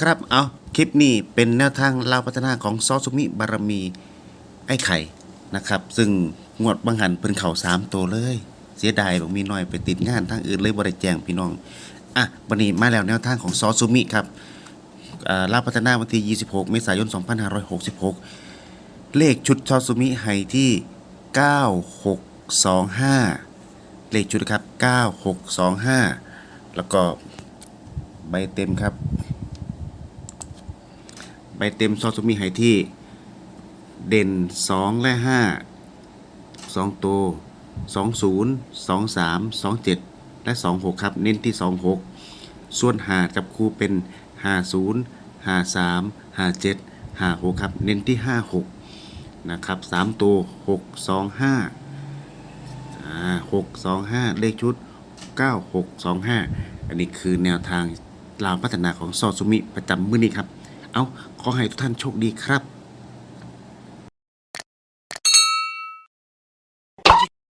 ครับเอาคลิปนี้เป็นแนวทางเล่าวพัฒนาของซอสุมิบารมีไอ้ไข่นะครับ ซึ่งงวดบังหันเพิ่นเข่าสามตัวเลย เสียดายบอกมีน้อยไปติดงานทางอื่นเลยบ่ได้แจ้งพี่น้องอะวันนี้มาแล้วแนวทางของซอสุมิครับอ่าลาวพัฒนาวันที่ 26 เมษายน 2566 เลขชุดซอสุมิให้ที่ 9625 เลขชุดครับ 9625 แล้วก็ใบเต็มครับ ใบเต็มซอสมีไห้ที่เด่น 2 และ 5 2 ตัว 20 23 27 และ 26 ครับ เน้นที่ 26 ส่วนหาจับคู่เป็น 50 53 57 56 ครับ เน้นที่ 56 นะครับ 3 ตัว 6 2 5อ่า6 2 5 เลขชุด 9 6 2 5 อันนี้คือแนวทางลาวพัฒนาของซอสุมิประจำมื้อนี้ครับ เอาขอให้ทุกท่านโชคดีครับ